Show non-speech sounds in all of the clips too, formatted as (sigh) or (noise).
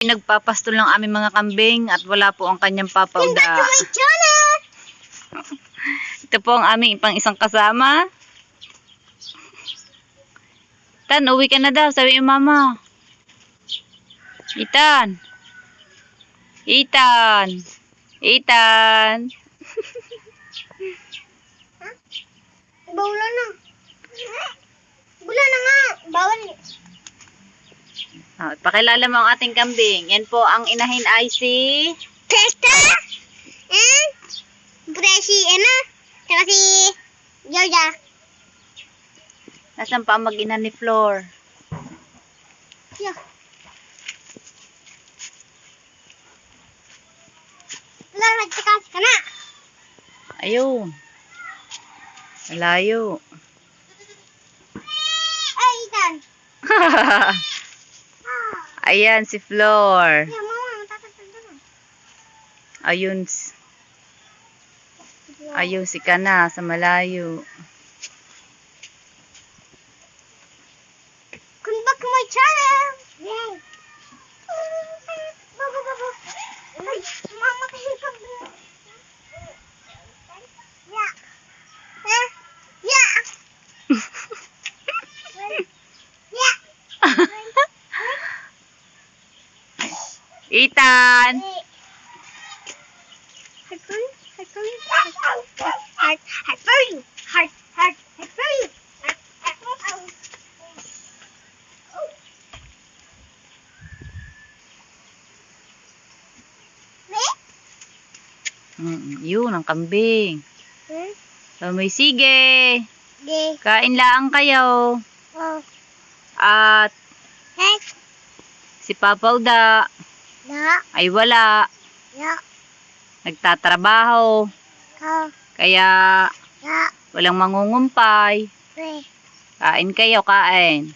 Nagpapastol ng aming mga kambing at wala po ang kanyang papauda. (laughs) Ito po ang aming pang isang kasama. Tan, uwi ka na daw. Sabi yung mama. Itan. Itan. Itan. Bawala na. Bula na nga. Bawal. Ah, pakilala mo ang ating kambing. Yan po ang inahin ay si... Testa? Eh? Presi, ano? Tsaka si Georgia. Nasaan pa ang mag-ina ni Flor? Yeah. Wala, nagtakas ka na. Ayun. Malayo. Ay, Ethan. Ah. (laughs) Ayan si Flor. Ayun. Ayun si Kana sa malayo. Come back to my channel. Yay. Baba, baba. Ay, mama, kayo ka ba? Yeah. Eh? Yeah. Yeah. Ethan! Heart for you, heart for heart, heart, for you, heart, heart, heart for you, yun, ang kambing. Hmm? So, may sige. Di. Kain laang kayo. Oh. At si Papa Uda Da. ay wala. Ya. Nagtatrabaho. Ka. Kaya Ya. walang mangungumpay. Pre. Kain kayo, kain.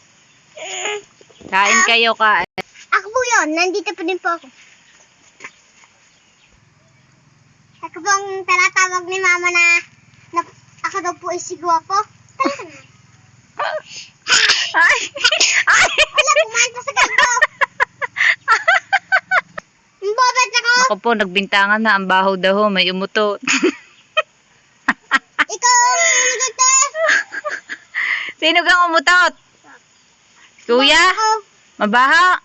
Kain kayo, kain. Ako po yun. Nandito pa din po ako. Ako po ang talatawag ni mama na, na ako daw po is si Guwapo. Talaga na. (laughs) Ay! Ay! Wala, kumain pa sa ganito. Ang babad ako. Po, nagbintangan na. Ang baho daw may umutot. Ikaw ang nagtest. Sino kang umutot? Kuya? Mabaha?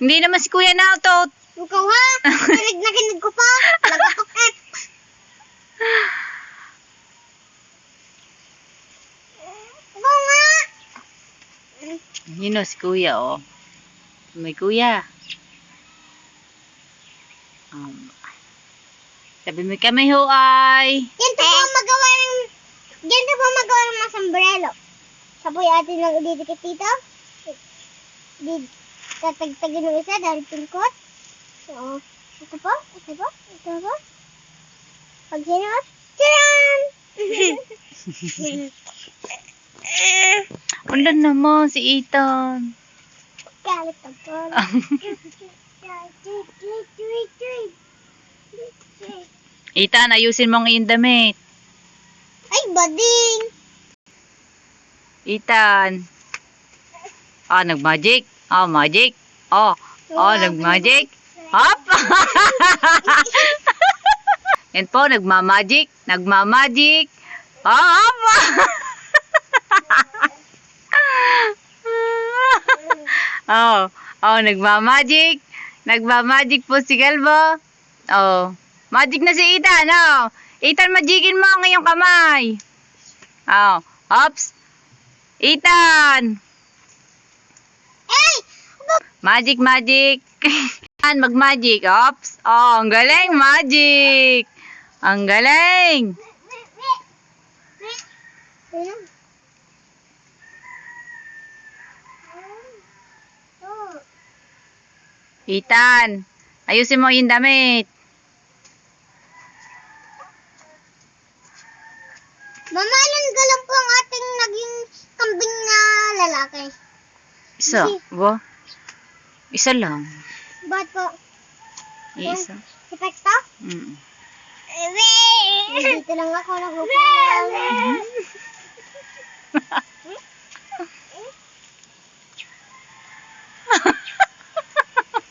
Hindi naman si kuya na utot. Ikaw ha. Kinig na kinig ko pa. Nagatukit. Ikaw nga. Yun o, si kuya oh. May kuya. Um, sabi mo kami ho ay. Yan po ang magawa ng... Yan po ang magawa ng mga sombrero. Saboy atin lang didikit dito. Di, tatagtagin ng isa dahil pingkot. So, ito po, ito po, ito po. Pag sinuot, tiyan! Wala naman si Ethan. Galit ako. (laughs) Ethan, ayusin mo ang iyong damit. Ay, bading! Ethan. Ah, nag-magic. Ah, magic. Oh, oh, nag-magic. Hop! (laughs) Yan po, nagmamagic. Nagmamagic. Hop! oh, (laughs) oh, nagmamagic. Nagmamagic po si Galbo. Oh, magic na si Ethan. Oh, Ethan, magicin mo ang iyong kamay. Oh, hops. Ethan! Ay! Magic, magic. (laughs) Yan, mag-magic. Ops. Oh, ang galing. Magic. Ang galing. Ayun. Oh. Ethan, ayusin mo yung damit. Mamalan ka lang po ang ating naging kambing na lalaki. Isa. Bo? Isa lang. Ba't po? Isa. Si Pexto? Mm. Dito lang ako nakukulang.